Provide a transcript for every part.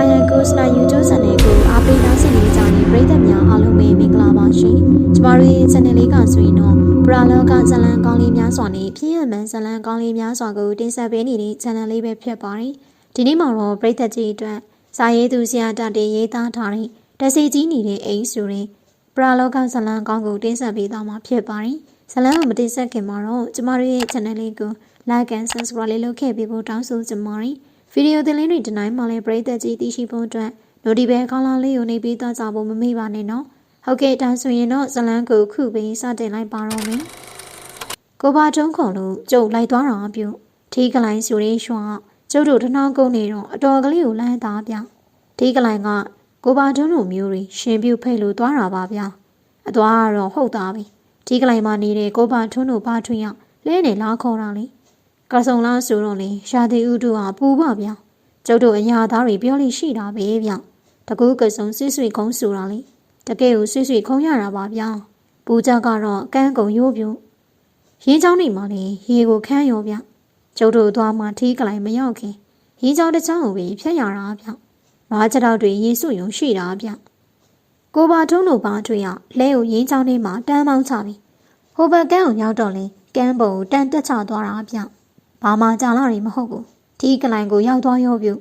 ဘာယန်ကိုစနာ YouTube channel ကိုအားပေးနားဆင်နေကြတဲ့ပရိသတ်များအားလုံးပဲမင်္ဂလာပါရှင်။ကျမတို့ရဲ့ channel လေးကဆိုရင်တော့ပရာလောကဇလံကောင်းလေးများစွာနဲ့ဖြစ်ရမှန်ဇလံကောင်းလေးများစွာကိုတင်ဆက်ပေးနေတဲ့ channel လေးပဲဖြစ်ပါတယ်။ဒီနေ့မှာတော့ပရိသတ်ကြီးအတွက်စာရေးသူဆရာတတေရေးသားထားတဲ့တစီကြီးနေတဲ့အိမ်ဆိုရင်ပရာလောကဇလံကောင်းကိုတင်ဆက်ပေးသွားမှာဖြစ်ပါတယ်။ဇလံကိုမတင်ဆက်ခင်မှာတော့ကျမတို့ရဲ့ channel လေးကို like and subscribe လေးလုပ်ခဲ့ပေးဖို့တောင်းဆိုချင်ပါတယ်။ ဗီဒီယိုသင်လေးတွေဒီနိုင်မှလည်းပရိသတ်ကြီးသိရှိဖို့အတွက် notification ခေါင်းလောင်းလေးကိုနှိပ်ပြီးသားကြဖို့မမေ့ပါနဲ့နော်ဟုတ်ကဲ့ဒါဆိုရင်တော့ဇလန်းကိုခုပြီးစတင်လိုက်ပါတော့မယ်ကိုပါတုံးခုံလို့ကျုပ်လိုက်သွားတာပြုထီးကလိုင်းဆိုရေးရွှာကျုပ်တို့တနှောင်းကုန်းနေတော့အတော်ကလေးကိုလမ်းသားပြထီးကလိုင်းကကိုပါတုံးတို့မျိုးတွေရှင်ပြုတ်ဖိတ်လို့သွားတာပါဗျာအသွားကတော့ဟုတ်သားပြီထီးကလိုင်းမှာနေတဲ့ကိုပါထွန်းတို့ဘာထွန်းရလဲနေလားခေါ်တာလေ ကဆုံလားဆိုတော့လေရှာတိဥတုဟာပူပါဗျာကျုပ်တို့အညာသားတွေပြောလိရှိတာပဲဗျတကူးကဆုံဆွေးဆွေးခုံးဆိုတာလေတကယ်ကိုဆွေးဆွေးခုံးရတာပါဗျာပူကြကတော့ကန်းကုံရိုးပြို့ရင်းချောင်းနေမှလေရေကိုခန်းရောဗျကျုပ်တို့သွားမှထီးကလိုက်မရောက်ခင်ရင်းချောင်းတစ်ချောင်းကိုပဲဖျက်ရတာဗျနွားချက်တော့တွေရေစုယုံရှိတာဗျကိုပါထုံးတို့ပါတွေ့ရလဲကိုရင်းချောင်းထဲမှာတန်းမောင်းချပြီးဟိုဘက်ကန်းကိုရောက်တော့လေကန်းပုံကိုတန်တက်ချသွားတာဗျ ဘာမှကြာလာတွေမဟုတ်ဘူးထီးကလိုင်ကိုရောက်သွားရောပြု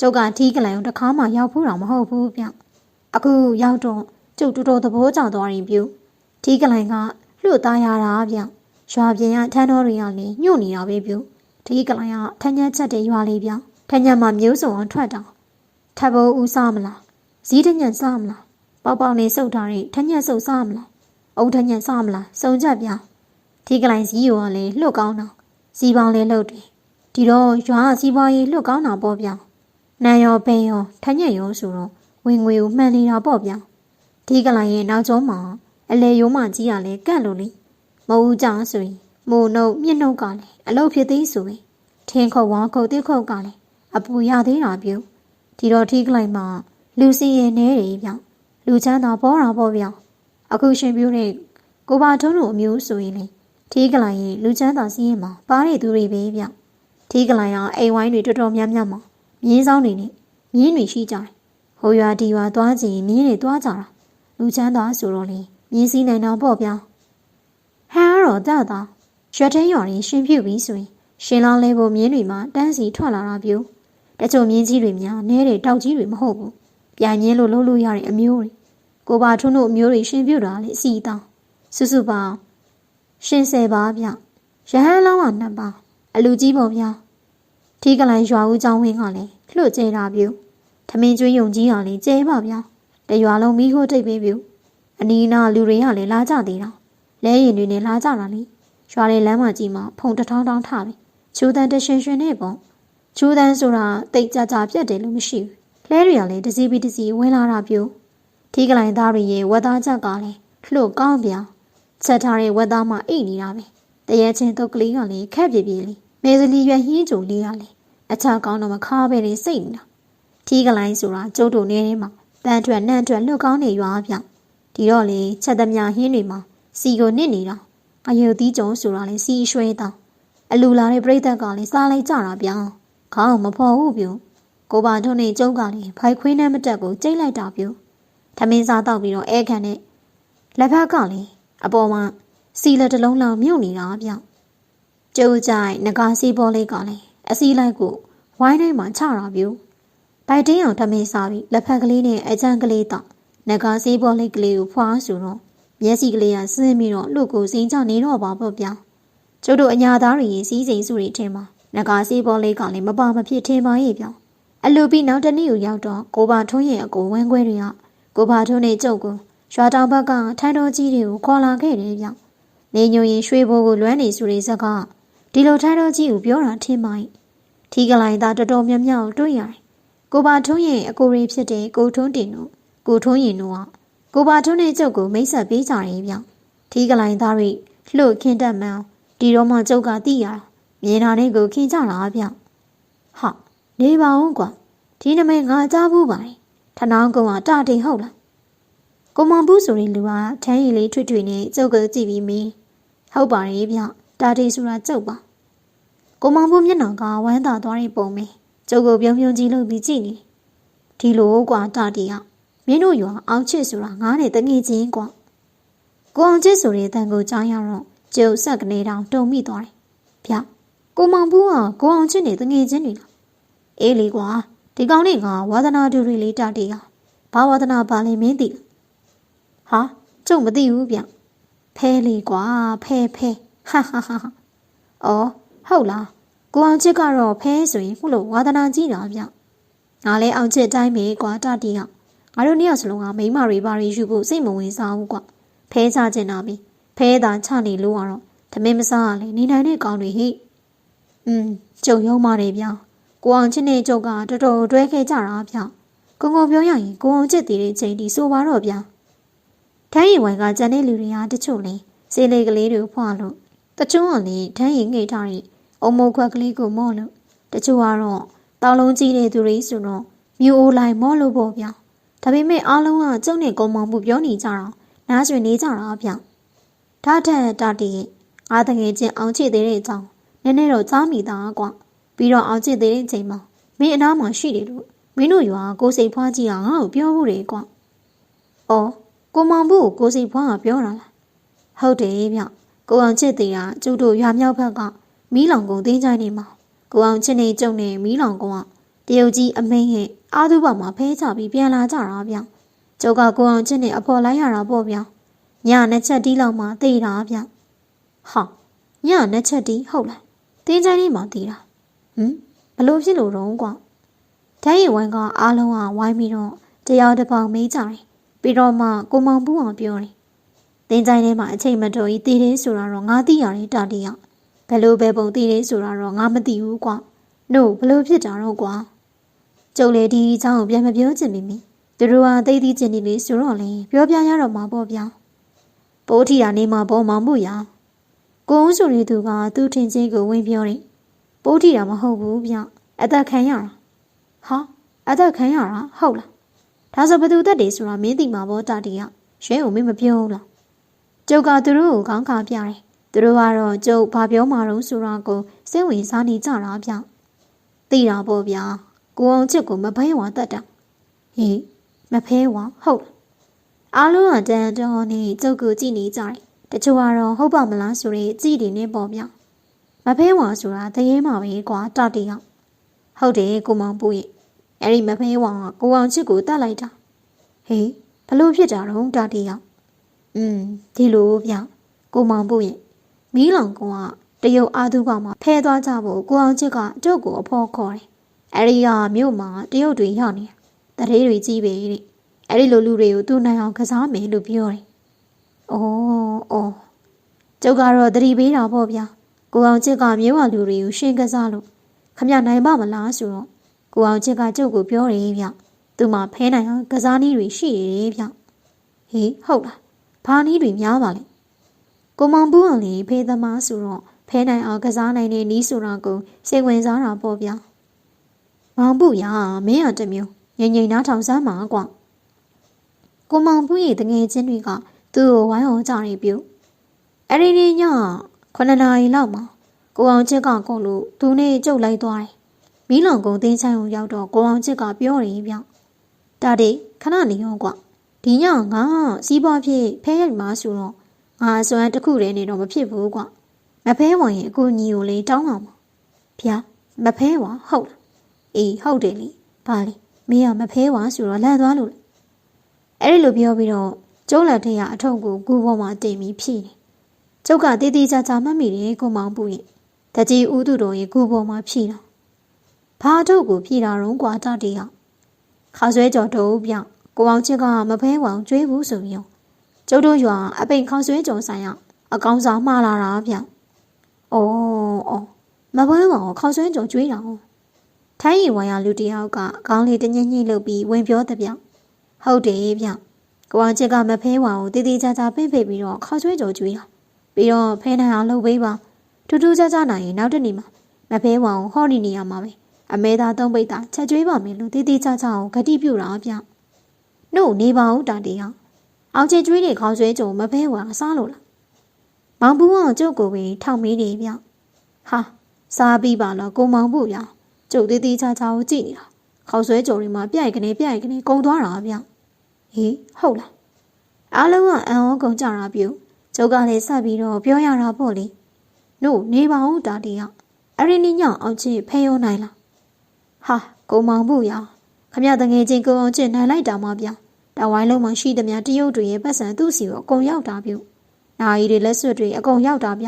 ကျုပ်ကထီးကလိုင်ကိုတစ်ခါမှရောက်ဖို့တော့မဟုတ်ဘူးဗျအခုရောက်တော့ကျုပ်တူတော်သဘောကျသွားရင်ပြုထီးကလိုင်ကလွတ်သားရတာဗျရွာပြင်ကထန်းတော်တွေကလည်းညှို့နေတာပဲပြုထီးကလိုင်ကထန်းညက်ချက်တဲ့ရွာလေးဗျထန်းညက်မှာမျိုးစုံအောင်ထွက်တာထပ်ဖို့ဦးစားမလားဇီးတညက်စားမလားပေါက်ပေါက်နေစုပ်ထားတဲ့ထန်းညက်စုပ်စားမလားအုံထန်းညက်စားမလားစုံချက်ဗျထီးကလိုင်ဇီးရောကလည်းလှုပ်ကောင်းတော့ စီပေါင်းလေးလှုပ်တယ်ဒီတော့ရွာစီပွားရေးလှုပ်ကောင်းတာပေါ့ဗျာနန်ရောပင်ရောထညက်ရောဆိုတော့ဝင်ငွေကိုမှန်နေတာပေါ့ဗျာဒီကလိုင်ရဲ့နောက်ကျောမှာအလေယုံမကြီးရလဲကန့်လို့လေမဟုတ်ကြဆိုရင်မို့နှုတ်မြင့်နှုတ်ကလည်းအလုတ်ဖြစ်သေးဆိုရင်ထင်းခုတ်ဝါခုတ်တိခုတ်ကလည်းအပူရသေးတာပြုဒီတော့ဒီကလိုင်မှာလူစီရဲ့နေတယ်ဗျလူချမ်းသာပေါ်တာပေါ့ဗျအခုရှင်ပြူတဲ့ကိုပါထုံးတို့အမျိုးဆိုရင်လေ ထီးကလိုင်ရဲ့လူချမ်းသာစီးရင်မှာပါတဲ့သူတွေပဲဗျထီးကလိုင်ကအိမ်ဝိုင်းတွေတော်တော်များများမှာမြင်းဆောင်တွေနဲ့မြင်းတွေရှိကြတယ်ဟိုရွာဒီရွာသွားကြည့်မြင်းတွေသွားကြတာလူချမ်းသာဆိုတော့လေမြင်းစည်းနိုင်တော့ပေါ့ဗျာဟန်ကတော့တတာရွက်ထင်းရွာတွေရှင်ပြုတ်ပြီးဆိုရင်ရှင်လောင်းလဲဖို့မြင်းတွေမှာတန်းစီထွက်လာတာပြို့တချို့မြင်းကြီးတွေများနဲတဲ့တောက်ကြီးတွေမဟုတ်ဘူးပြန်မြင်းလို့လှုပ်လို့ရတဲ့အမျိုးတွေကိုပါထွန်းတို့အမျိုးတွေရှင်ပြုတ်တာလေအစီတောင်းစုစုပေါင်း ရှင်ဆယ်ပါဗျရဟန်းလောင်းကနှစ်ပါအလူကြီးပေါ့ဗျာထီးကလိုင်ရွာဦးကျောင်းဝင်းကလည်းလှွတ်ကျဲတာပြုထမင်းကျွေးယုံကြီးကလည်းကျဲပါဗျာတရွာလုံးမီးခိုးတိတ်ပေးပြုအနီးနာလူတွေကလည်းလာကြသေးတာလဲရင်တွေနဲ့လာကြတာလေရွာလေလမ်းမကြီးမှာဖုန်တထောင်းထောင်းထပြီးချူတန်တရှင်ရှင်နဲ့ပေါ့ချူတန်ဆိုတာတိတ်ကြကြပြတ်တယ်လို့မရှိဘူးလဲတွေကလည်းတစီပြီးတစီဝင်လာတာပြုထီးကလိုင်သားတွေရဲ့ဝက်သားချက်ကလည်းလှုပ်ကောင်းပြ ချက်ထားတဲ့ဝက်သားမှအိတ်နေတာပဲတရေချင်းတုတ်ကလေးကလည်းခက်ပြေပြေလေးမေစလီရွက်ဟင်းကြုံလေးကလည်းအချကောင်းတော့မခါပဲနေစိတ်နေတာထီးကလိုင်းဆိုတာကျုပ်တို့နေထဲမှာတန်ထွက်နှံ့ထွက်လွတ်ကောင်းနေရွာပြဒီတော့လေချက်သမျှဟင်းတွေမှာစီကိုနစ်နေတာအယုတ်သီးကြုံဆိုတာလေစီရွှဲတာအလူလာတဲ့ပြိသက်ကလည်းစားလိုက်ကြတာဗျာခေါင်းမဖော်ဘူးပြုကိုပါထုံးနေကျုံကလည်းဖိုက်ခွေးနဲ့မတက်ကိုကျိတ်လိုက်တာပြုထမင်းစားတော့ပြီးတော့အဲခံနဲ့လက်ဖက်ကလည်း အပေါ်မှာစီလက်တစ်လုံးလောက်မြုပ်နေတာဗျကျုပ်ကြိုက်ငကားစီပေါ်လေးကလည်းအစီလိုက်ကိုဝိုင်းတိုင်းမှာချတာပြူဗိုက်တင်းအောင်ထမင်းစားပြီးလက်ဖက်ကလေးနဲ့အချမ်းကလေးတော့ငကားစီပေါ်လေးကလေးကိုဖွာဆိုတော့မျက်စိကလေးကစင်းပြီးတော့လူကိုစိမ့်ချနေတော့ပါပေါ့ဗျကျုပ်တို့အညာသားတွေစီးစိမ်စုတွေထင်မှာငကားစီပေါ်လေးကလည်းမပါမဖြစ်ထင်ပါရဲ့ဗျအလူပြီးနောက်တနေ့ကိုရောက်တော့ကိုပါထွန်းရဲ့အကိုဝန်းခွဲတွေကကိုပါထွန်းနဲ့ကျုပ်ကို ရွာတောင်ဘက်ကထိုင်းတော်ကြီးတွေကိုခေါ်လာခဲ့တယ်ဗျ။နေညိုရင်ရွှေဘိုးကိုလွမ်းနေဆိုတဲ့ဇက်ကဒီလိုထိုင်းတော်ကြီးကိုပြောတာထင်ပါ යි ။ထီကလိုင်သားတော်တော်များများတွေ့ရတယ်။ကိုပါထုံးရဲ့အကိုရီဖြစ်တဲ့ကိုထုံးတင်တို့ကိုထုံးရင်တို့ကကိုပါထုံးနဲ့ကျုပ်ကိုမိတ်ဆက်ပေးကြတယ်ဗျ။ထီကလိုင်သားတွေလှုပ်ခင်းတက်မှန်းဒီတော့မှကျုပ်ကသိရတာမြင်တာနဲ့ကိုခင်းကြတာဗျ။ဟာနေပါဦးကွာဒီနမိတ်ငါကြားဘူးပါတယ်။ထနောင်းကောင်ကတာတင်ဟုတ်လား ကိုမွန်ဘူးဆိုရင်လူကထန်းရည်လေးထွေထွေနဲ့ကျုပ်ကိုကြည့်ပြီးမင်းဟုတ်ပါရဲ့ဗျတာတီဆိုတာကျုပ်ပါကိုမွန်ဘူးမျက်နှာကဝမ်းသာသွားတဲ့ပုံပဲကျုပ်ကိုပြုံးပြုံးကြီးလုပ်ပြီးကြည့်နေဒီလိုကွာတာတီကမင်းတို့ရွာအောင်ချစ်ဆိုတာငါးနဲ့တငယ်ချင်းကွာကိုအောင်ချစ်ဆိုတဲ့တန်ကိုကြားရတော့ကျုပ်ဆက်ကနေတောင်တုံမိသွားတယ်ဗျကိုမောင်ဘူးကကိုအောင်ချစ်နဲ့တငယ်ချင်းတွေလားအေးလေကွာဒီကောင်လေးကဝါသနာတူတွေလေးတာတီကဘာဝါသနာပါလဲမင်းသိလား ဟာကျုပ်မသိဘူးဗျဖဲလေကွာဖဲဖဲဟာဟာဟာအော်ဟုတ်လားကိုအောင်ချစ်ကတော့ဖဲဆိုရင်ခုလိုဝါသနာကြီးတာဗျငါလဲအောင်ချစ်တိုင်းပဲကွာတာတီကငါတို့နှစ်ယောက်စလုံးကမိမတွေပါရီယူဖို့စိတ်မဝင်စားဘူးကွဖဲချချင်တာပြီဖဲသာချနေလို့ကတော့သမင်းမစားရလေနေနိုင်တဲ့ကောင်တွေဟိอืมကြုံရုံပါတယ်ဗျကိုအောင်ချစ်နဲ့ကျုပ်ကတော်တော်တွဲခဲ့ကြတာဗျကိုကိုပြောရရင်ကိုအောင်ချစ်တည်တဲ့ချိန်ဒီဆိုပါတော့ဗျ ထိုင်းရင်ဝိုင်ကကြံတဲ့လူတွေကတချို့လဲစေးလေးကလေးတွေဖွာလို့တချို့ကလည်းထိုင်းရင်ငိတ်ထားတဲ့အုံမိုးခွက်ကလေးကိုမော့လို့တချို့ကတော့တောင်လုံးကြီးတဲ့သူတွေဆိုတော့မြို့အိုလိုက်မော့လို့ပေါ့ဗျာဒါပေမဲ့အားလုံးကကျုပ်နဲ့ကုံမောင်မှုပြောနေကြတာနားဆွေနေကြတာဗျဒါထက်တာတီအားတငယ်ချင်းအောင်ချစ်သေးတဲ့အကြောင်းနည်းနည်းတော့ကြားမိတာကွာပြီးတော့အောင်ချစ်သေးတဲ့အချိန်မှာမင်းအနားမှာရှိတယ်လို့မင်းတို့ရွာကိုစိတ်ဖွားကြီးကငါ့ကိုပြောဖို့တယ်ကွာအော် ကိုမောင်ဘူးကိုစိတ်ဖွားကပြောတာလားဟုတ်တယ်ဗျကိုအောင်ချစ်သေးတာကျုပ်တို့ရွာမြောက်ဘက်ကမီးလောင်ကုန်တင်းချိုင်းနေမှာကိုအောင်ချစ်နေကျုံနေမီးလောင်ကုန်ကတရုတ်ကြီးအမိန်ရဲ့အာသူဘမှာဖဲချပြီးပြန်လာကြတာဗျကျုပ်ကကိုအောင်ချစ်နေအဖော်လိုက်ရတာပေါ့ဗျညနှစ်ချက်တီးလောက်မှသိတာဗျဟာညနှစ်ချက်တီးဟုတ်လားတင်းချိုင်းလေးမှသိတာဟမ်ဘလို့ဖြစ်လို့တော့ကွာဓာတ်ရီဝိုင်းကအားလုံးကဝိုင်းပြီးတော့တရားတစ်ပေါင်မေးကြတယ် ပြီးတော့မှကိုမောင်ဘူးအောင်ပြောတယ်တင်းချိုင်းထဲမှာအချိန်မတော်ကြီးတည်တယ်ဆိုတာတော့ငါသိရတယ်တာတီးရဘယ်လိုပဲပုံတည်တယ်ဆိုတာတော့ငါမသိဘူးကွာနို့ဘလို့ဖြစ်တာတော့ကွာကျုပ်လေဒီအကြောင်းကိုပြန်မပြောချင်မိမိသူတို့ကသိသိချင်နေလေဆိုတော့လေပြောပြရတော့မှာပေါ့ဗျာပိုးထီတာနေမှာပေါ့မောင်မှုရကိုုံးဆိုရသူကသူ့ထင်ချင်းကိုဝင်ပြောတယ်ပိုးထီတာမဟုတ်ဘူးဗျအသက်ခံရတာဟာအသက်ခံရတာဟုတ်လား ဒါဆိုဘသူတက်တယ်ဆိုတာမင်းသိမှာပေါ့တာတီကရဲကိုမင်းမပြောဘူးလားကျုပ်ကသူတို့ကိုခေါင်းခါပြတယ်သူတို့ကတော့ကျုပ်ဘာပြောမှတော့ဆိုတာကိုစိတ်ဝင်စားနေကြတာဗျသိတာပေါ့ဗျာကိုအောင်ချစ်ကိုမဖဲဝါတတ်တာဟေးမဖဲဝါဟုတ်အားလုံးကတန်တော်နေကျုပ်ကိုကြည့်နေကြတယ်တချို့ကတော့ဟုတ်ပါမလားဆိုရဲကြည့်နေနေပေါ့ဗျမဖဲဝါဆိုတာတရေမှာပဲကွာတတီအောင်ဟုတ်တယ်ကိုမောင်ပူရဲ့ အဲ့ဒီမဖဲဝါကကိုအောင်ချစ်ကိုတတ်လိုက်တာဟေးဘလို့ဖြစ်တာတော့တတီအောင်อืมဒီလိုဗျကိုမောင်ပူရဲ့မီးလောင်ကောင်ကတရုတ်အားသူကမှဖဲသွားကြဖို့ကိုအောင်ချစ်ကကျုပ်ကိုအဖော်ခေါ်တယ်အဲ့ဒီကမြို့မှာတရုတ်တွေရောက်နေတရေတွေကြီးပဲတဲ့အဲ့ဒီလိုလူတွေကိုသူ့နိုင်အောင်ကစားမယ်လို့ပြောတယ်။အော်အော်ကျုပ်ကတော့တတိပေးတာပေါ့ဗျာ။ကိုအောင်ချစ်ကမြို့ဝလူတွေကိုရှင်းကစားလို့ခမနိုင်ပါမလားဆိုတော့ ကိုအောင်ချစ်ကကျုပ်ကိုပြောတယ်ဗျ။သူမှဖဲနိုင်အောင်ကစားနည်းတွေရှိတယ်ဗျ။ဟေးဟုတ်လား။ဘာနည်းတွေများပါလဲ။ကိုမောင်ပူအောင်လေဖေးသမားဆိုတော့ဖဲနိုင်အောင်ကစားနိုင်တဲ့နီးဆိုတာကိုစိတ်ဝင်စားတာပေါ့ဗျာ။မောင်ပူရမင်းရတမျိုးငိမ့်ငိမ့်နားထောင်စမ်းပါကွာကိုမောင်ပူရဲ့တငယ်ချင်းတွေကသူ့ကိုဝိုင်းအောင်ကြနေပြုအဲ့ဒီနေ့ည9နာရီလောက်မှာကိုအောင်ချစ်ကကုန်လို့သူနဲ့ကြုတ်လိုက်သွားတယ် မီးလောင်ကုန်တင်းချိုင်းကိုရောက်တော့ကိုအောင်ချစ်ကပြောတယ်ဗျတာတိခဏနေရောကွာဒီညငါစီးပွားဖြစ်ဖဲရိုက်မှာဆိုတော့ငါစွမ်းတစ်ခုတည်းနေတော့မဖြစ်ဘူးကွာမဖဲဝင်ရင်အကူညီကိုလေတောင်းအောင်ပါဗျာမဖဲဝါဟုတ်လားအေးဟုတ်တယ်လေဘာလဲမင်းကမဖဲဝါဆိုတော့လန့်သွားလို့လေအဲ့ဒီလိုပြောပြီးတော့ကျုံးလက်ထက်ကအထုပ်ကိုဂူပေါ်မှာတင်ပြီးဖြည့်တယ်ကျုပ်ကတေးသေးချာချာမှတ်မိတယ်ကိုမောင်ပူရဲ့တကြီးဦးသူတော်ရဲ့ဂူပေါ်မှာဖြည့်တာ ဘာအထုပ်ကိုဖြည့်တာတော့ကွာတတေးအောင်ခါဆွဲကြော်တော့ပြကိုအောင်ချစ်ကမဖဲဝအောင်ကျွေးဘူးဆိုပြီးကျုပ်တို့ရွာအပိန်ခေါဆွဲကြော်ဆိုင်ရအကောင်စာမှားလာတာဗျ။အော်အော်မဖဲဝအောင်ခေါဆွဲကြော်ကျွေးတာ။ထိုင်းရီဝါရလူတယောက်ကခေါင်းလေးတညှိညှိလုပ်ပြီးဝင်ပြောတဲ့ဗျဟုတ်တယ်ဗျကိုအောင်ချစ်ကမဖဲဝါကိုတည်တည်ချာချာပင့်ဖိတ်ပြီးတော့ခေါ်ဆွဲကြော်ကျွေးတာပြီးတော့ဖဲနိုင်အောင်လုပ်ပေးပါထူးထူးခြားခြားနိုင်ရင်နောက်တနေ့မှာမဖဲဝါကိုဟောနေနေရမှာပဲ အမဲသားသုံးပိတ်တာချက်ကျွေးပါမယ်လို့တည်တည်ချာချာကိုဂတိပြုတာဗျနှုတ်နေပါဦးတာတေးအောင်အောင်ချစ်ကျွေးတဲ့ခေါင်းဆွဲကြော်မဖဲဝါစားလို့လားမောင်ဘူးအောင်ကျုပ်ကိုပဲထောက်မေးတယ်ဗျဟာစားပြီးပါတော့ကိုမောင်ဘူးဗျကျုပ်သေးသေးချာချာကိုကြည့်နေတာခေါက်ဆွဲကြော်တွေမှာပြိုက်ကနေပြိုက်ကနေကုံသွားတာဗျဟေးဟုတ်လားအားလုံးကအံ့ဩကုန်ကြတာပြုကျုပ်ကလည်းဆက်ပြီးတော့ပြောရတာပေါ့လေနို့နေပါဦးတာတီကအဲ့ဒီနေ့ညအောင်ချင်းဖဲရောနိုင်လား ဟာကိုမောင်ဘူးရခမရတငယ်ချင်းကိုအောင်ချင်းနိုင်လိုက်တာမှဗျတဝိုင်းလုံးမှာရှိသမျှတရုတ်တွေရဲ့ပတ်စံသူ့စီကိုအကုန်ရောက်တာပြုနာရီတွေလက်စွပ်တွေအကုန်ရောက်တာဗျ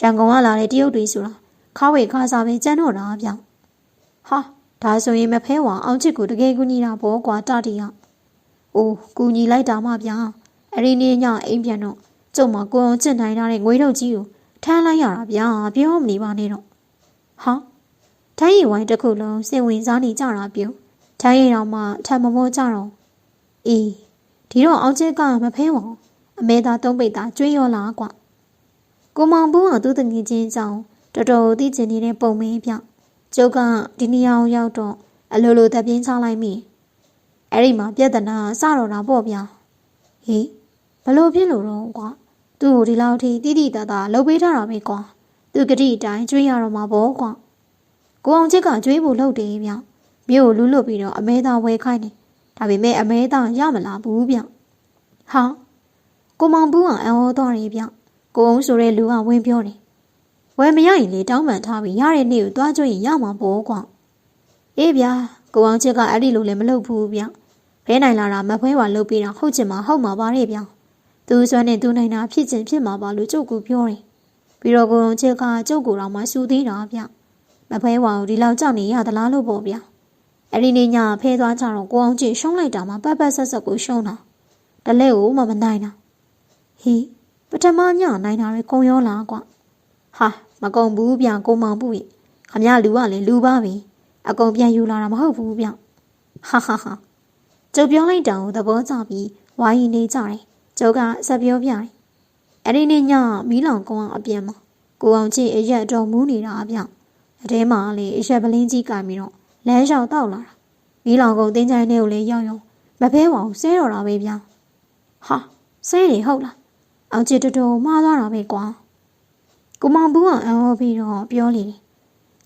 ရန်ကုန်ကလာတဲ့တရုတ်တွေဆိုတာခါဝေခါစားပဲကျန်းတော့တာဗျဟာဒါဆိုရင်မဖဲဝါအောင်ချစ်ကိုတကယ်ကူညီတာဘောကွာတတီကအိုးကူညီလိုက်တာမှဗျာအဲ့ဒီနေ့ညအိမ်ပြန်တော့ကျုံမကိုအောင်ချစ်နိုင်တဲ့ငွေတော့ကြီးကိုထမ်းလိုက်ရတာဗျာပြောမနေပါနဲ့တော့ဟာ ထိုင်းရီဝိုင်းတစ်ခုလုံးစင်ဝင်စားနေကြတာပြုထိုင်းရီတော်မှထပ်မမောကြတော့အေးဒီတော့အောင်ချစ်ကမဖဲဝါအမေသာသုံးပိတ်သာကျွေးရောလားကွာကိုမောင်ဘူးကသူ့တငယ်ချင်းကြောင့်တော်တော်သိကျင်နေတဲ့ပုံမင်းပြကျုပ်ကဒီနေရာကိုရောက်တော့အလိုလိုတပ်ပြင်းချလိုက်မိအဲ့ဒီမှာပြဿနာစတော့တာပေါ့ဗျာဟေးဘလို့ဖြစ်လို့တော့ကွာသူ့ကိုဒီလောက်ထိတိတိတတ်တာလှုပ်ပေးထားတာပဲကွာသူကတိအတိုင်းကျွေးရတော့မှာပေါ့ကွာ ကိုအောင်ချစ်ကကျွေးဖို့လှုပ်တယ်ဗျမြို့ကိုလူလွတ်ပြီးတော့အမဲသားဝဲခိုင်းတယ်ဒါပေမဲ့အမဲသားရမလာဘူးဗျဟာကိုမောင်ဘူးကအံ့ဩသွားတယ်ဗျကိုအောင်ဆိုတဲ့လူကဝင်ပြောတယ်ဝယ်မရရင်လေတောင်းပန်ထားပြီးရတဲ့နေ့ကိုသွားကြွရင်ရမှာပေါ့ကွာအေးဗျာကိုအောင်ချစ်ကအဲ့ဒီလိုလည်းမလုပ်ဘူးဗျဖဲနိုင်လာတာမဖွဲပါလုပ်ပြီးတာဟုတ်ချင်မှာဟုတ်မှာပါရဲ့ဗျသူစွမ်းနဲ့သူနိုင်တာဖြစ်ချင်ဖြစ်မှာပါလို့ကျုပ်ကပြောတယ်ပြီးတော့ကိုအောင်ချစ်ကကျုပ်ကိုတော့မှစူသေးတာဗျ မဖွဲပါဘူးဒီလောက်ကြောက်နေရသလားလို့ပေါ့ဗျအဲ့ဒီနေ့ညဖဲသွားကြတော့ကိုအောင်ချစ်ရှုံးလိုက်တာမှပတ်ပတ်ဆက်ဆက်ကိုရှုံးတာတလဲကိုမှမနိုင်တာဟီးပထမညနိုင်တာပဲကုံရောလားကွာဟာမကုံဘူးဗျကိုမောင်ဘူးခမရလူကလည်းလူပါပဲအကုန်ပြန်ယူလာတာမဟုတ်ဘူးဗျဟာဟာဟာကျုပ်ပြောလိုက်တာကိုသဘောကျပြီးဝိုင်းနေကြတယ်ကျုပ်ကဆက်ပြောပြတယ်အဲ့ဒီနေ့ညမီးလောင်ကုန်းအောင်အပြင်မှာကိုအောင်ချင်းအရက်တော်မူးနေတာအဗျ အထဲမှာလေအရက်ပလင်းကြီးကင်ပြီးတော့လမ်းလျှောက်တောက်လာတာမီးလောင်ကုန်းတင်းချိုင်းထဲကိုလေရောက်ရောက်မဖဲပါဘူးဆဲတော့တာပဲဗျဟာဆဲနေဟုတ်လားအောင်ချစ်တော်တော်မှားသွားတာပဲကွာကိုမောင်ဘူးကအံ့ဩပြီးတော့ပြောလေတယ်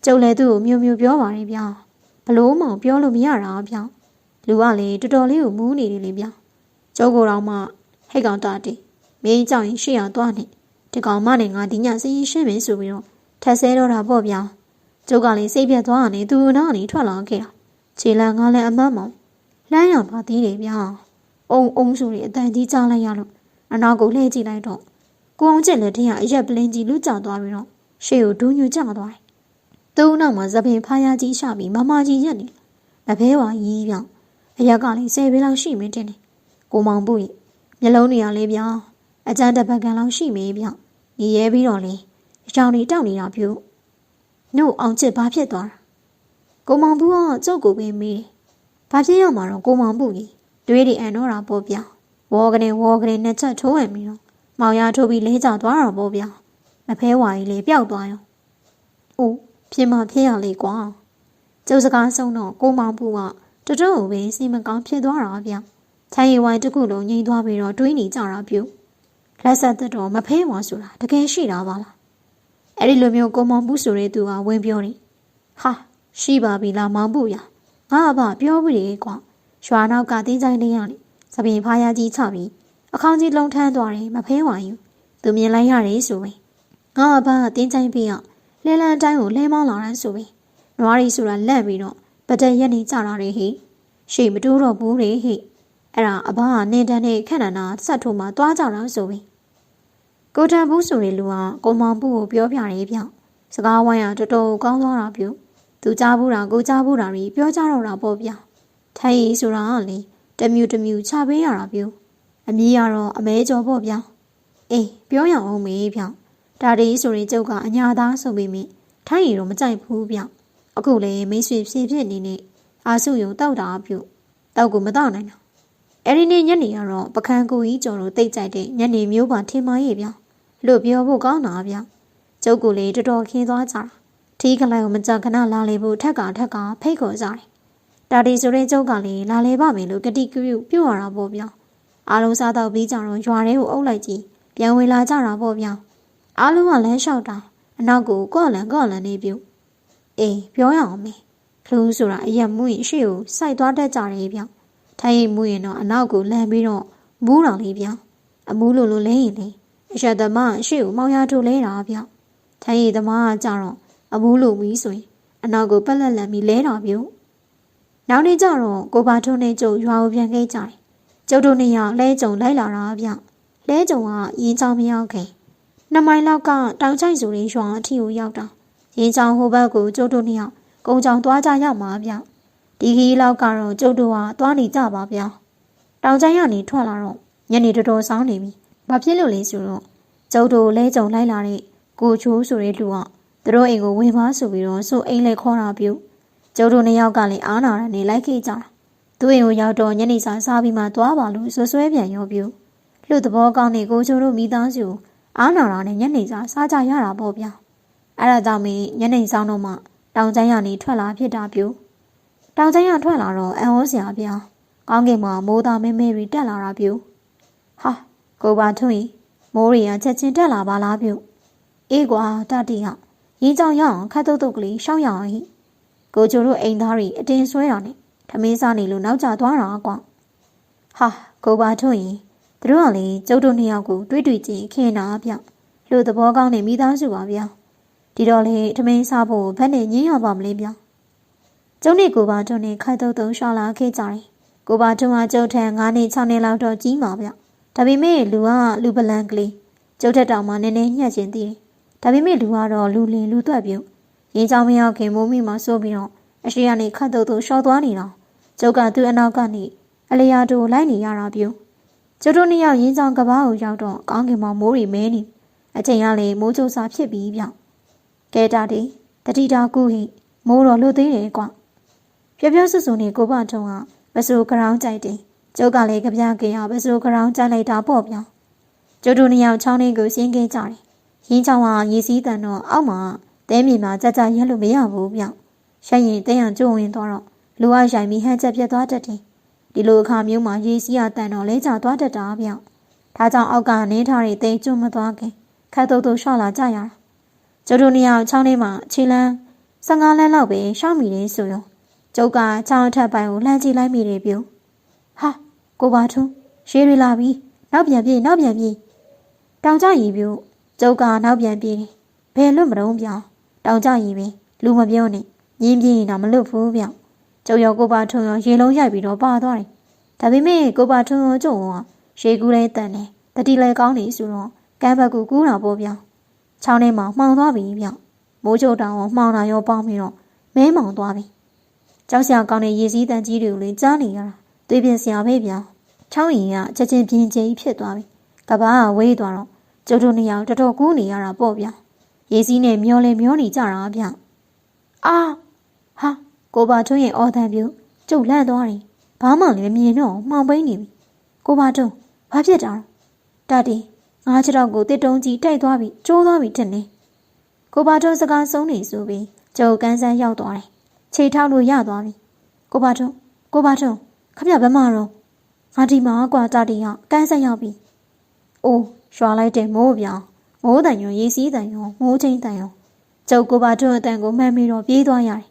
ကျုပ်လည်းသူ့ကိုမျိုးမျိုးပြောပါတယ်ဗျာဘလို့မှပြောလို့မရတာဗျာလူကလေတော်တော်လေးကိုမူးနေတယ်လေဗျာကျုပ်ကိုယ်တော်မှဟိတ်ကောင်တာတီမင်းကြောင့်ရင်ရှေ့အောင်သွားနေဒီကောင်မနဲ့ငါဒီညစီးရင်ရှင်းမယ်ဆိုပြီးတော့ထက်ဆဲတော့တာပေါ့ဗျာ ကျုပ်ကလည်းစိတ်ပြတ်သွားနေသူနာကနေထွက်လာခဲ့တာခြေလမ်းငါလည်းအမတ်မောင်လမ်းရပါသေးတယ်ဗျာအုံအုံဆိုပြီးအတန်ကြီးကြားလိုက်ရလို့အနောက်ကိုလှည့်ကြည့်လိုက်တော့ကိုအောင်ကျက်လက်ထင်းကအရက်ပလင်းကြီးလူကျသွားပြီးတော့ရှေ့ကိုဒူးညွကျသွားတယ်။သူ့နောက်မှာသပင်ဖားရကြီးရှပြီးမမကြီးရက်နေမဖဲဝါကြီးပြောင်းအရက်ကလည်းဆယ်ပေလောက်ရှိမင်းတင်တယ်။ကိုမောင်ဘူးမျက်လုံးတွေကလည်းပြောင်းအကြမ်းတပတ်ကန်လောက်ရှိမင်းပြောင်းညီရဲပြီးတော့လေအချောင်းတွေတောက်နေတာပြု နှုတ်အောင်ချစ်ဘာဖြစ်သွားတာကိုမောင်ဘူးကကျုပ်ကိုပဲမေးတယ်။ဘာဖြစ်ရမှာတော့ကိုမောင်ဘူးကြီးတွေးတွေအန်တော့တာပေါ့ဗျာ။ဝေါ်ကနေဝေါ်ကနေနှစ်ချက်ထိုးဝင်ပြီးတော့မောင်ရထိုးပြီးလဲကျသွားတာပေါ့ဗျာမဖဲဝါကြီးလေပျောက်သွားရောအိုးဖြစ်မှဖြစ်ရလေကွာကျုပ်စကားဆုံးတော့ကိုမောင်ပူကတတော်ကိုပဲစီမကောင်းဖြစ်သွားတာဗျာထိုင်ရီဝိုင်းတစ်ခုလုံးငိမ့်သွားပြီးတော့တွေးနေကြတာပြုလက်ဆက်သက်တော့မဖဲဝါဆိုတာတကယ်ရှိတာပါလား အဲ့ဒီလိုမျိုးကိုမောင်ပူဆိုတဲ့သူကဝင်ပြောနေဟာရှိပါပြီလားမောင်ပူရငါအဖပြောပြီလေကွာရွာနောက်ကတင်းချိုင်းလေးရနေသပင်ဖားရကြီးချပြီးအခေါင်းကြီးလုံးထမ်းသွားတယ်မဖဲဝါယူသူမြင်လိုက်ရတယ်ဆိုရင်ငါအဘကတင်းချိုင်းပြီးအောင်လဲလန်းအတိုင်းကိုလဲမောင်းလာတယ်ဆိုရင်နွားရီဆိုတာလက်ပြီးတော့ပတက်ရက်နေကြတာတွေဟိရှေ့မတိုးတော့ဘူးလေဟိအဲ့ဒါအဘကနေတန်းနဲ့ခက်နန္နာဆက်ထိုးမှသွားကြတာဆိုရင် ကိုတန်ဘူးဆိုတဲ့လူကကိုမောင်ဘူးကိုပြောပြတယ်ဗျစကားဝိုင်းကတော်တော်ကောင်းသွားတာပြုသူကြားဘူးတာကိုကြားဘူးတာတွေပြောကြတော့တာပေါ့ဗျထိုင်ရီဆိုတာကလေတမြူတမြူချပေးရတာပြုအမီးကတော့အမဲကျော်ပေါ့ဗျာအေးပြောရအောင်မေးဗျဒါဒီဆိုရင်ကျုပ်ကအညာသားဆိုပေမဲ့ထိုင်းရီတော့မကြိုက်ဘူးဗျအခုလေမိတ်ဆွေဖြည့်ဖြစ်နေနေအာစုယုံတောက်တာပြုတောက်ကိုမတောက်နိုင်တာအဲ့ဒီနေ့ညနေကတော့ပကံကိုကြီးကျော်တို့တိတ်ကြိုက်တဲ့ညနေမျိုးပါထင်မရဲ့ဗျ လို့ပြောဖို့ကောင်းတာဗျကျုပ်ကလေတော်တော်ခင်းသွားကြတာထီးကလေးကိုမကြခဏလာလေဖို့ထက်ကထက်ကဖိတ်ခေါ်ကြတယ်ဒါဒီဆိုတဲ့ကျုပ်ကလေလာလေပါမယ်လို့ကတိကပြုပြုတ်ရတာပေါ့ဗျာအားလုံးစားတော့ပြီးကြတော့ရွာထဲကိုအုပ်လိုက်ကြည့်ပြန်ဝင်လာကြတာပေါ့ဗျာအားလုံးကလမ်းလျှောက်တာအနောက်ကိုကော့လန်ကော့လန်နေပြုအေးပြောရအောင်မေခလူဆိုတာအရက်မူရင်ရှေ့ကိုစိုက်သွားတတ်ကြတယ်ဗျထိုင်ရင်မူရင်တော့အနောက်ကိုလမ်းပြီးတော့မူးတော်လေးဗျအမူးလိုလိုလဲရင်လေ အရက်သမားရှေ့ကိုမောင်ရထိုးလဲတာဗျထိုင်ရင်သမားကကြတော့အမူးလိုပြီးဆိုရင်အနောက်ကိုပက်လက်လန်ပြီးလဲတာဗျနောက်နေ့ကျတော့ကိုပါထုံးနဲ့ကျုပ်ရွာကိုပြန်ခဲ့ကြတယ်ကျုပ်တို့နှစ်ယောက်လဲကြုံလိုက်လာတာဗျလဲကြုံကရင်ချောင်းမရောက်ခင်နှစ်မိုင်လောက်ကတောင်ချိုက်ဆိုရင်ရွာအထီကိုရောက်တာရင်ချောင်းဟိုဘက်ကိုကျုပ်တို့နှစ်ယောက်ကုန်းချောင်းသွားကြရမှာဗျဒီခီးလောက်ကတော့ကျုပ်တို့ကသွားနေကြပါဗျတောင်ချိုက်ကနေထွက်လာတော့ညနေတော်တော်ဆောင်းနေပြီဘာဖြစ်လို့လဲဆိုတော့ ကျုပ်တို့လဲကြုံလိုက်လာတဲ့ကိုချိုးဆိုတဲ့လူကသူတို့အိမ်ကိုဝင်ပါဆိုပြီးတော့ဆိုအိမ်လေးခေါ်တာပြုကျုပ်တို့နှစ်ယောက်ကလည်းအားနာတယ်နေလိုက်ခဲ့ကြတာသူ့အိမ်ကိုရောက်တော့ညနေစာစားပြီးမှသွားပါလို့ဆွဆွဲပြန်ရောပြုလူသဘောကောင်းတဲ့ကိုချိုးတို့မိသားစုအားနာတာနဲ့ညနေစာစားကြရတာပေါ့ဗျာအဲ့ဒါကြောင့်မင်းညနေဆောင်တော့မှတောင်ကျန်းရနေထွက်လာဖြစ်တာပြုတောင်ကျန်းရထွက်လာတော့အန်ဟောစရာဗျာကောင်းကင်မှာမိုးသားမဲမဲတွေတက်လာတာပြုဟာကိုပါထွန်း မိုးရီကချက်ချင်းတက်လာပါလားပြုအေးကွာတတိယရင်ကြောင်ရအောင်ခတ်တုတ်တုတ်ကလေးရှောင်းရအောင်ဟိကိုချိုတို့အိမ်သားတွေအတင်းဆွဲတာနဲ့ထမင်းစားနေလို့နောက်ကျသွားတာကွာဟာကိုပါထွန်းရင်သူတို့ကလေကျုပ်တို့နှစ်ယောက်ကိုတွေးတွေ့ချင်းခင်တာဗျလူသဘောကောင်းနေမိသားစုပါဗျာဒီတော့လေထမင်းစားဖို့ဘက်နဲ့ညင်းရပါမလဲဗျာကျုံနဲ့ကိုပါထွန်းနဲ့ခိုက်တုတ်တုံရှောင်းလာခဲ့ကြတယ်ကိုပါထွန်းကကျုပ်ထံ9နှစ်6နှစ်လောက်တော့ကြီးပါဗျ ဒါပေမဲ့လူကလူပလန်ကလေးကျုပ်ထက်တောင်မှနည်းနည်းညှက်ချင်းသေးတယ်ဒါပေမဲ့လူကတော့လူလင်လူသွက်ပြုတ်ရင်ချောင်းမရောက်ခင်မိုးမိမှာစိုးပြီးတော့အရှိရနေခတ်တုတ်တုံရှော့သွားနေတာကျုပ်ကသူ့အနောက်ကနေအလျာတို့လိုက်နေရတာပြုတ်ကျုပ်တို့နှစ်ယောက်ရင်းဆောင်ကဘာကိုရောက်တော့ကောင်းကင်မှာမိုးရီမဲနေအချိန်ကလည်းမိုးကြိုးစားဖြစ်ပြီးပြောင်းကဲတာဒီတတိတာကုဟိမိုးတော်လွတ်သေးတယ်ကွပြပြဆူဆူနေကိုပထုံးကပစိုးကရောင်းကြိုက်တယ် ကျုပ်ကလည်းကြပြကင်ရပစိုးကရောင်းကြိုက်လိုက်တာပေါ့ပြောင်းကျုပ်တို့နှစ်ယောက်ချောင်းလေးကိုရှင်းခဲ့ကြတယ်ရင်းချောင်းကရေစည်းတန်တော့အောက်မှာတဲမြေမှာကြကြရက်လို့မရဘူးပြောင်းရိုက်ရင်တဲရန်ကျုံဝင်သွားတော့လူအရိုက်ပြီးဟန်ချက်ပြတ်သွားတတ်တယ်ဒီလိုအခါမျိုးမှာရေစီးရတန်တော့လဲကျသွားတတ်တာဗျ။ဒါကြောင့်အောက်ကနေထားတဲ့သိကျွမသွားခင်ခတ်တုတ်တုတ်ရှော့လာကြရတာ။ကျုပ်တို့နှစ်ယောက်ချောင်းထဲမှာခြေလန်း15လမ်းလောက်ပဲရှောက်မိတယ်ဆိုရောကျုပ်ကချောင်းထက်ပိုင်းကိုလှမ်းကြည့်လိုက်မိတယ်ပြု။ဟာ ကိုပါထုံးရေတွေလာပြီနောက်ပြန်ပြေးနောက်ပြန်ပြေးတောင်ကြရီပြုကျုပ်ကနောက်ပြန်ပြေးတယ်။ဘယ်လွတ်မတုံးပြောင်းတောင်ကြရီပဲလူမပြောနဲ့ညင်းပြေးနေတာမလွတ်ဘူးပြောင်းကျုပ်ရောကိုပါထုံရောရေလုံးရိုက်ပြီးတော့ပါသွားတယ်။ဒါပေမဲ့ကိုပါထုံရောကျုံကရေကူးလေးတန်တယ်။တတိလည်းကောင်းနေဆိုတော့ကမ်းဘက်ကူကူးတာပေါ့ဗျာ။ချောင်းထဲမှာမှောင်သွားပြီဗျ။မိုးချုပ်တောင်ကိုမှောင်တာရောပေါင်းပြီးတော့မဲမောင်သွားပြီ။ကြောက်စရာကောင်းတဲ့ရေစည်းတန်ကြီးတွေကိုလည်းကြားနေရတာ။ သွေးပြင်းစရာပဲဗျာ။ချောင်းရင်ကချက်ချင်းပြင်းကျဲဖြစ်သွားပြီ။ကဘာကဝေးသွားတော့ကျုပ်တို့နှစ်ယောက်တော်တော်ကူးနေရတာပေါ့ဗျာ။ရေစည်းနဲ့မျောလဲမျောနေကြတာဗျ။အာဟာကိုပါထွန်းရဲ့အော်တန်ပြူကျုပ်လန့်သွားတယ်ဘာမှလည်းမမြင်တော့မှောင်ပိန်းနေပြီကိုပါထွန်းဘာဖြစ်တာတတီငါးချတော့ကိုတစ်တုံးကြီးတိုက်သွားပြီကျိုးသွားပြီထင်တယ်ကိုပါထွန်းစကားဆုံးနေဆိုပြီးကျုပ်ကန်းဆန်းရောက်သွားတယ်ခြေထောက်လို့ရသွားပြီကိုပါထွန်းကိုပါထွန်း ခမဘယ်မှာတော့ငါဒီမှာကွာတတီကကန်းဆန်းရောက်ပြီအိုးရွာလိုက်တဲ့မိုးပြောင်မိုးတန်ရောရေစီးတန်ရောမိုးချင်းတန်ရောကျုပ်ကိုပါထွန်းအတန်ကိုမှန်ပြီးတော့ပြေးသွားရတယ်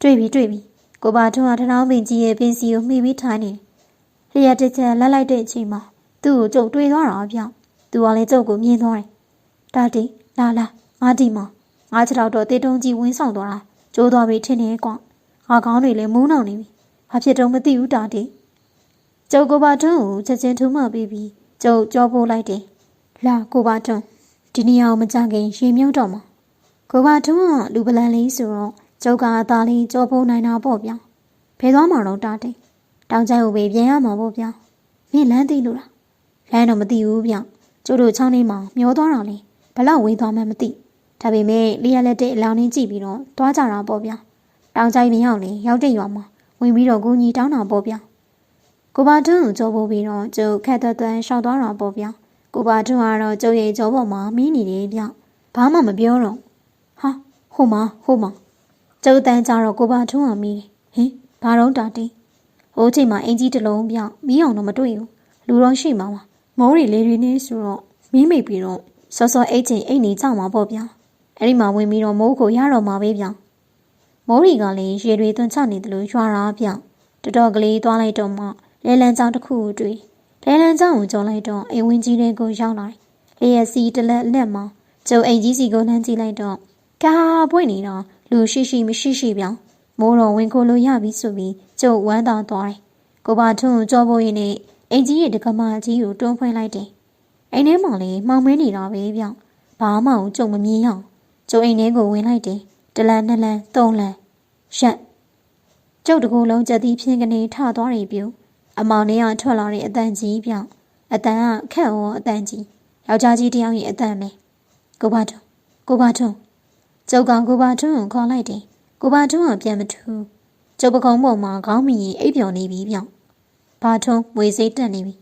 တွေ့ပြီတွေ့ပြီကိုပါထွန်းကထထောင်းပင်ကြီးရဲ့ပင်စီကိုမှီပြီးထိုင်နေလျှက်တစ်ချက်လက်လိုက်တဲ့အချိန်မှာသူ့ကိုကြုံတွေ့သွားတာပြောင်းသူကလည်းကြုံကိုမြင်သွားတယ်ဒါတီလာလာငါဒီမှာငါခြေထောက်တော့တေတုံးကြီးဝင်းဆောင်သွားတာကျိုးသွားပြီထင်နေကွာငါကောင်းတွေလည်းမူးနောင်နေပြီ ဘာဖြစ်တော့မသိဘူးတာတီကျုပ်ကိုပါထွန်းကိုချက်ချင်းထူးမှပြီးပြီးကျုပ်ကြောပို့လိုက်တယ်လာကိုပါထွန်းဒီနေရာကိုမကြခင်ရေမြုပ်တော့မှာကိုပါထွန်းကလူပလန်လေးဆိုတော့ကျုပ်ကအသားလေးကြောဖို့နိုင်တာပေါ့ဗျာဘယ်သွားမှာတော့တာတိတ်တောင်ကျိုက်ကိုပဲပြန်ရမှာပေါ့ဗျာမင်းလမ်းသိလို့လားလမ်းတော့မသိဘူးဗျကျုပ်တို့ချောင်းလေးမှာမျောသွားတာလေဘလောက်ဝေးသွားမှမသိဒါပေမဲ့လျက်လက်တဲ့အလောင်းလေးကြည့်ပြီးတော့သွားကြတာပေါ့ဗျာတောင်ကျိုက်မရောက်လေရောက်တဲ့ရွာမှာ ဝင်ပြီးတော့ဂူကြီးတောင်းတာပေါ့ဗျာကိုပါတွန်းကိုကြောပိုးပြီးတော့ကျုပ်ခက်သက်သက်ရှောက်သွားတာပေါ့ဗျာကိုပါတွန်းကတော့ကျုပ်ရဲ့ကြောပေါ်မှာမီးနေတယ်ဗျဘာမှမပြောတော့ဟာဟိုမှာဟိုမှာကျုပ်တန်းကြတော့ကိုပါထုံးအောင်မီးဟင်ဘာတော့တာတင်းဟိုချိန်မှာအင်ကြီးတစ်လုံးပြောင်းမီးအောင်တော့မတွေ့ဘူးလူတော့ရှိမှာပါမိုးရီလေးတွေနဲ့ဆိုတော့မီးမိတ်ပြီးတော့စောစောအိတ်ချင်းအိတ်နေကြမှာပေါ့ဗျာအဲ့ဒီမှာဝင်ပြီးတော့မိုးကိုရတော့မှာပဲဗျာ မိုးရီကလည်းရေတွေသွန်ချနေတယ်လို့ရွာရာပြောင်တော်တော်ကလေးသွားလိုက်တော့မှလဲလန်းကြောင်တစ်ခုကိုတွေ့လဲလန်းကြောင်ကိုကြော်လိုက်တော့အိမ်ဝင်းကြီးတွေကိုရောက်လာလျက်စီတလက်လက်မှာကျုံအိမ်ကြီးစီကိုလှမ်းကြည့်လိုက်တော့ကာပွင့်နေတော့လူရှိရှိမရှိရှိပြောင်မိုးတော်ဝင်ခိုလို့ရပြီဆိုပြီးကျုံဝမ်းသာသွားတယ်ကိုပါထွန်းကိုကြောဖို့ရင်းနဲ့အိမ်ကြီးရဲ့တကမာကြီးကိုတွန်းဖွင့်လိုက်တယ်အိမ်ထဲမှာလည်းမှောင်မဲနေတာပဲပြောင်ဘာမှကျုံမမြင်ရအောင်ကျုံအိမ်ထဲကိုဝင်လိုက်တယ် တလန်နှစ်လန်သုံးလန်ရက်ကျုပ်တကူလုံးကြက်သီးဖြင်းကနေထသွားရီပြူအမောင်လေးကထွက်လာတဲ့အတန်ကြီးပြောင်အတန်ကခက်ဟောအတန်ကြီးယောက်ျားကြီးတယောက်ရဲ့အတန်ပဲကိုပါထွန်းကိုပါထွန်းကျုပ်ကကိုပါထွန်းကိုခေါ်လိုက်တယ်ကိုပါထွန်းကပြန်မထူးကျုပ်ပကုံးပေါ်မှာခေါင်းမီရင်အိပ်ပျော်နေပြီပြောင်ဘာထွန်းမွေစိတ်တက်နေပြီ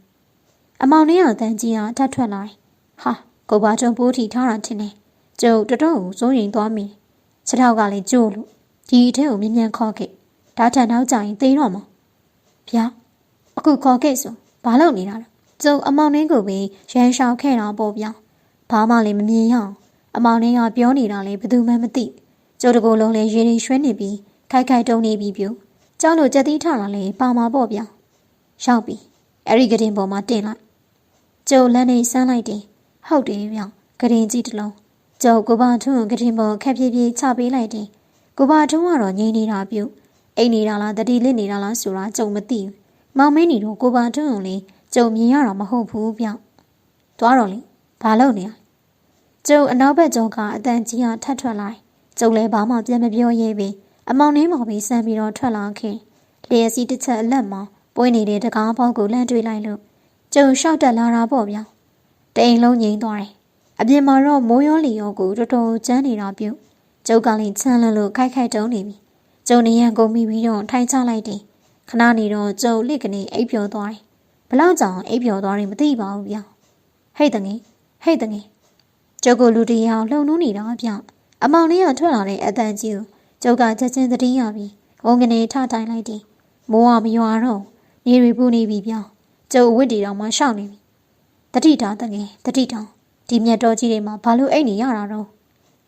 အမောင်လေးကတန်ကြီးကထပ်ထွက်လာတယ်ဟာကိုပါထွန်းပိုးထီထားတာထင်တယ်ကျုပ်တော်တော်ကိုစိုးရင်သွားမိ ခြေထောက်ကလည်းကျိုးလို့ဒီအထက်ကိုမြင်မြန်ခေါ်ခဲ့ဒါထန်နောက်ကြရင်သိတော့မှာဗျာအခုခေါ်ခဲ့ဆိုဘာလုပ်နေတာလဲကျုံအမောင်နှင်းကိုပဲရန်ရှောင်ခဲ့တာပေါ့ဗျာဘာမှလည်းမမြင်ရအောင်အမောင်နှင်းကပြောနေတာလည်းဘယ်သူမှမသိကျုံတကူလုံးလည်းရေရင်ရွှဲနေပြီးခိုက်ခိုက်တုံနေပြီးပြူကြောက်လို့ကြက်သီးထလာလည်းပါမှာပေါ့ဗျာရောက်ပြီအဲ့ဒီကတင်ပေါ်မှာတင်လိုက်ကျုံလမ်းနေဆန်းလိုက်တယ်ဟုတ်တယ်ဗျာကတင်ကြီးတစ်လုံး ကျုပ်ကိုပါထွန်းကတင်ပေါ်ခက်ပြေးပြေးချပေးလိုက်တယ်ကိုပါထွန်းကတော့ငြိမ်နေတာပြုအိတ်နေတာလားတတိလစ်နေတာလားဆိုတာကြုံမသိဘူးမောင်မင်းနီတို့ကိုပါထွန်းကိုလေကြုံမြင်ရတာမဟုတ်ဘူးဗျသွားတော့လေဘာလုပ်နေရကျုံအနောက်ဘက်ကျောကအတန်ကြီးကထပ်ထွက်လာကျုံလည်းဘာမှပြန်မပြောရဲပြီအမောင်နှင်းမော်ပြီးဆန်ပြီးတော့ထွက်လာခင်လျက်စီတစ်ချက်အလက်မှာပွေးနေတဲ့တကားပေါက်ကိုလှမ်းတွေ့လိုက်လို့ကျုံလျှောက်တက်လာတာပေါ့ဗျာတိမ်လုံးငိမ့်သွားတယ် အပြင်မှာတော့မိုးရောလီရောကိုတော်တော်ကျန်းနေတာပြုတ်ကျုပ်ကလည်းချမ်းလန့်လို့ခိုက်ခိုက်တုံးနေပြီကျုံနေရန်ကုန်မိပြီးတော့ထိုင်ချလိုက်တယ်ခဏနေတော့ကျုံလစ်ကနေအိပ်ပျော်သွားတယ်ဘလောက်ကြောင်အိပ်ပျော်သွားတယ်မသိပါဘူးဗျဟိတ်တငယ်ဟိတ်တငယ်ကျုပ်ကလူတယောက်လှုံနှူးနေတာဗျအမောင်လေးကထွက်လာတဲ့အတန်ကြီးကိုကျုပ်ကချက်ချင်းသတိရပြီးဝန်ကနေထထိုင်လိုက်တယ်မိုးကမရွာတော့နေရီပူနေပြီဗျကျုပ်ဝစ်တီတော်မှရှောက်နေပြီတတိတာတငယ်တတိတောင် ဒီမြတ်တော်ကြီးတွေမှာဘာလို့အိတ်နေရတာတော့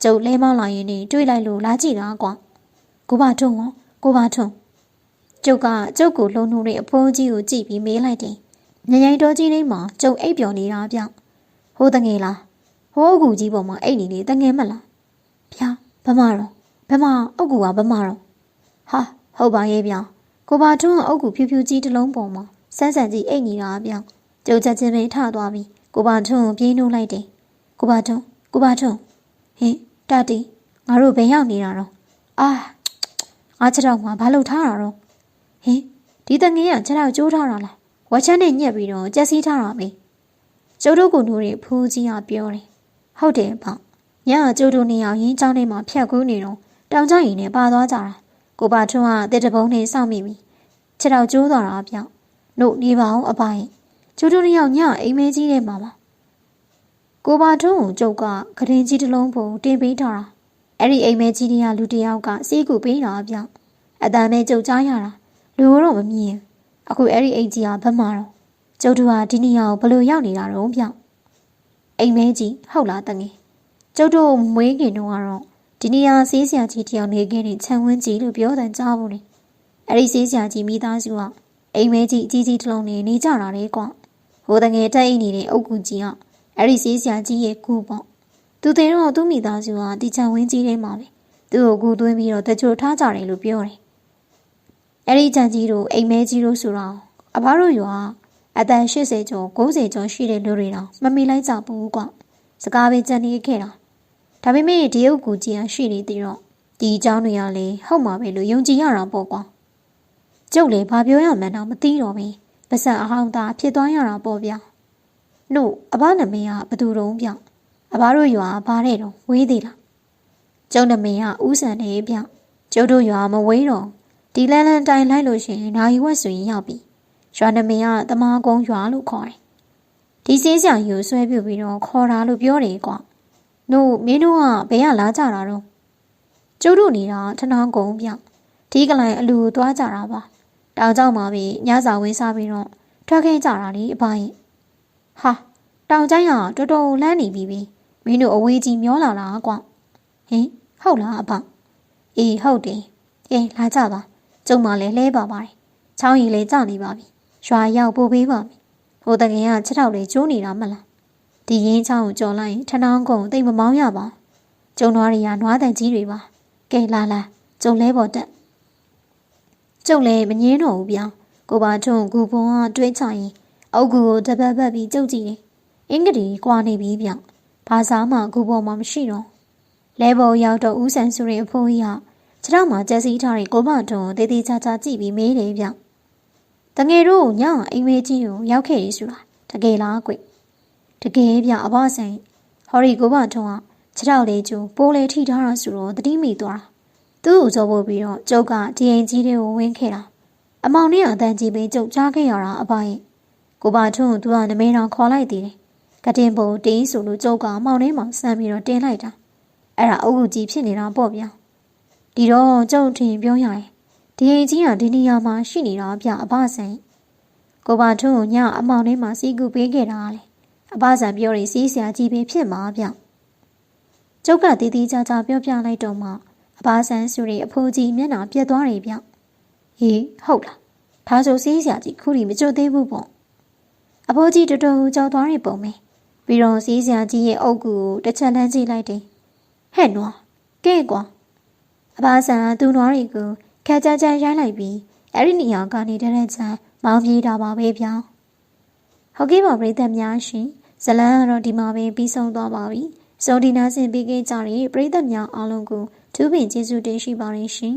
ကျုပ်လဲမောင်းလာရင်နေတွေးလိုက်လို့လာကြည့်တာကွာကိုပါထုံရောကိုပါထုံကျုပ်ကကျုပ်ကိုလှုံနှူတဲ့အဖိုးကြီးကိုကြည့်ပြီးမေးလိုက်တယ်ညញိုင်တော်ကြီးလေးမှာကျုပ်အိပ်ပျော်နေတာဗျဟိုးတငယ်လားဟိုးအကူကြီးပေါ်မှာအိတ်နေလေတငယ်မလားဗျာဘမတော့ဘမအုတ်ကူကဘမတော့ဟာဟုတ်ပါရဲ့ဗျကိုပါထုံအုတ်ကူဖြူဖြူကြီးတစ်လုံးပေါ်မှာစမ်းစမ်းကြီးအိတ်နေတာဗျကျုပ်ချက်ချင်းပဲထသွားပြီးကိုပါထုံကိုပြေးနှုတ်လိုက်တယ် ကိုပါထုံကိုပါထုံဟင်တတီငါတို့ဘယ်ရောက်နေတာတော့အာငါချက်တော့မှာဘာလို့ထားတာတော့ဟင်ဒီတငယ်ကချက်တော့ကျိုးထားတာလားဝက်ချမ်းနဲ့ညက်ပြီးတော့ကြက်စီးထားတာပဲကျုပ်တို့ကနိုးတွေဖူးကြီးကပြောတယ်ဟုတ်တယ်ပေါ့ညကကျုပ်တို့နေအောင်ရင်းချောင်းထဲမှာဖြတ်ကူးနေတော့တောင်ကျရင်နဲ့ပါသွားကြတာကိုပါထွန်းကတစ်တပုံးနဲ့စောင့်မိပြီချက်တော့ကျိုးသွားတာပြောင်းနှုတ်နေပါအောင်အပိုင်ကျုပ်တို့နှစ်ယောက်ညအိမ်မဲကြီးထဲမှာပါ ကိုပါထွန်းကိုကျုပ်ကကရင်ကြီးတစ်လုံးပုံတင်ပေးထားတာအဲ့ဒီအိမ်မဲကြီးတွေကလူတယောက်ကစီးကူပေးတာပြောင်းအတန်မဲကျုပ်ကြားရတာလူတော့မမြင်အခုအဲ့ဒီအိမ်ကြီးကဘက်မှာတော့ကျုပ်တို့ကဒီနေရာကိုဘလို့ရောက်နေတာတော့ပြောင်းအိမ်မဲကြီးဟုတ်လားတငယ်ကျုပ်တို့မွေးခင်တုန်းကတော့ဒီနေရာဆေးဆရာကြီးတယောက်နေခဲ့တဲ့ခြံဝင်းကြီးလို့ပြောတဲ့ကြားဘူးလေအဲ့ဒီဆေးဆရာကြီးမိသားစုကအိမ်မဲကြီးအကြီးကြီးတစ်လုံးနေနေကြတာလေကွာဟိုတငယ်တက်အိမ်နေတဲ့အုတ်ကူကြီးက အဲ့ဒီဆေးဆရာကြီးရဲ့ကူပေါ့သူတွေတော့သူ့မိသားစုကဒီခြံဝင်းကြီးထဲမှာပဲသူ့ကိုကူသွင်းပြီးတော့တချို့ထားကြတယ်လို့ပြောတယ်အဲ့ဒီခြံကြီးတို့အိမ်မဲကြီးတို့ဆိုတော့အဘတို့ရွာအတန်80ကျော်90ကျော်ရှိတဲ့လူတွေတော့မမီလိုက်ကြဘူးကွာစကားပဲကြံနေခဲ့တာဒါပေမဲ့ဒီအုပ်ကူကြီးကရှိနေသေးတော့ဒီအကြောင်းတွေကလည်းဟုတ်မှာပဲလို့ယုံကြည်ရတာပေါ့ကွာကျုပ်လည်းဘာပြောရမှန်းတော့မသိတော့ဘူးပါစံအဟောင်းသားဖြစ်သွားရတာပေါ့ဗျာ နှုတ်အဘနမေကဘသူတုံးဗျအဘတို့ရွာဘာတဲ့တော့ဝေးသေးလားကျုံနမေကဥဆန်နေဗျကျုပ်တို့ရွာမဝေးတော့ဒီလန်းလန်းတိုင်လိုက်လို့ရှိရင်နိုင်ဝက်ဆိုရင်ရောက်ပြီရွာနမေကတမာကုန်းရွာလို့ခေါ်တယ်ဒီစင်းဆရာကြီးကိုဆွဲပြုတ်ပြီးတော့ခေါ်တာလို့ပြောတယ်ကွာနို့မင်းတို့ကဘယ်ကလာကြတာတော့ကျုပ်တို့နေတာထနောင်းကုန်းပြဒီကလိုင်အလူကိုသွားကြတာပါတောင်ကြောက်မှာပဲညစာဝင်းစားပြီးတော့ထွက်ခဲ့ကြတာလေအပိုင်း ဟာတောင်ကျိုင်းကတော်တော်လန်းနေပြီပဲမင်းတို့အဝေးကြီးမျောလာလားကွဟင်ဟုတ်လားအဖအေးဟုတ်တယ်ကဲလာကြပါကျုံမလည်းလဲပါပါတယ်ချောင်းရီလည်းကြနေပါပြီရွာရောက်ပို့ပေးပါမယ်ဟိုတငယ်ကချက်ထောက်လေးကျိုးနေတာမလားဒီရင်းချောင်းကိုကြော်လိုက်ရင်ထနောင်းကုန်းတိတ်မမောင်းရပါကျုံနွားတွေကနွားတန်ကြီးတွေပါကဲလာလာကျုံလဲပေါ်တက်ကျုံလဲမငင်းတော့ဘူးဗျာကိုပါထုံဂူပွန်ကတွေးချရင် အုတ်ဂူကိုတပတ်ပတ်ပြီးကျုပ်ကြည့်တယ်အင်္ဂဒီကွာနေပြီဗျဘာစားမှဂူပေါ်မှာမရှိတော့လဲပေါ်ရောက်တော့ဦးဆန်စုရဲ့အဖိုးကြီးကခြေထောက်မှာကျက်စီထားတဲ့ကိုမထုံကိုတေးသေးချာချာကြည့်ပြီးမေးတယ်ဗျတငယ်တို့ညအိမ်မေးကြီးကိုရောက်ခဲ့ရဆိုတာတကယ်လားကွတကယ်ဗျအဘဆိုင်ဟော်ရီကိုမထုံကခြေထောက်လေးကျိုးပိုးလေးထိထားတာဆိုတော့တတိမိသွားတာသူ့ကိုကြောပို့ပြီးတော့ကျုပ်ကဒီအိမ်ကြီးတွေကိုဝင်းခဲ့တာအမောင်နဲ့အတန်းကြီးပဲကျုပ်ကြားခဲ့ရတာအဘရဲ့ ကိုပါထုံကိုသူကနမဲတော်ခေါ်လိုက်သေးတယ်ကတင်ပုံတင်းဆိုလို့ကျုပ်ကမောင်ထဲမှာဆမ်းပြီးတော့တင်းလိုက်တာအဲ့ဒါအုပ်ကူကြီးဖြစ်နေတာပေါ့ဗျာဒီတော့ကျုပ်ထင်ပြောရရင်ဒီအိမ်ကြီးကဒီနေရာမှာရှိနေတာဗျအဘဆိုင်ကိုပါထုံကိုညအမောင်ထဲမှာစီးကူပေးခဲ့တာလေအဘဆန်ပြောရင်စီးဆရာကြီးပဲဖြစ်မှာဗျကျုပ်ကတည်တည်ကြကြပြောပြလိုက်တော့မှအဘဆန်ဆိုရင်အဖိုးကြီးမျက်နှာပြက်သွားတယ်ဗျဟေးဟုတ်လားဒါဆိုစီးဆရာကြီးခုထိမကြွသေးဘူးပေါ့ အဖိုးကြီးတော်တော်ကြောက်သွားတဲ့ပုံပဲပြီးတော့စီးစရာကြီးရဲ့အုပ်ကူကိုတစ်ချက်လမ်းကြည့်လိုက်တယ်ဟဲ့နွားကဲကွာအဘဆန်သူ့နွားတွေကိုခက်ကြကြရိုက်လိုက်ပြီးအဲ့ဒီနေရာကနေတရက်ချမ်းမောင်းပြေးတာပါပဲဗျာဟုတ်ကဲ့ပါပရိသတ်များရှင်ဇလန်းကတော့ဒီမှာပဲပြီးဆုံးသွားပါပြီစုံဒီနာဆင်ပေးခဲ့ကြတဲ့ပရိသတ်များအားလုံးကိုသူပင်ကျေးဇူးတင်ရှိပါတယ်ရှင်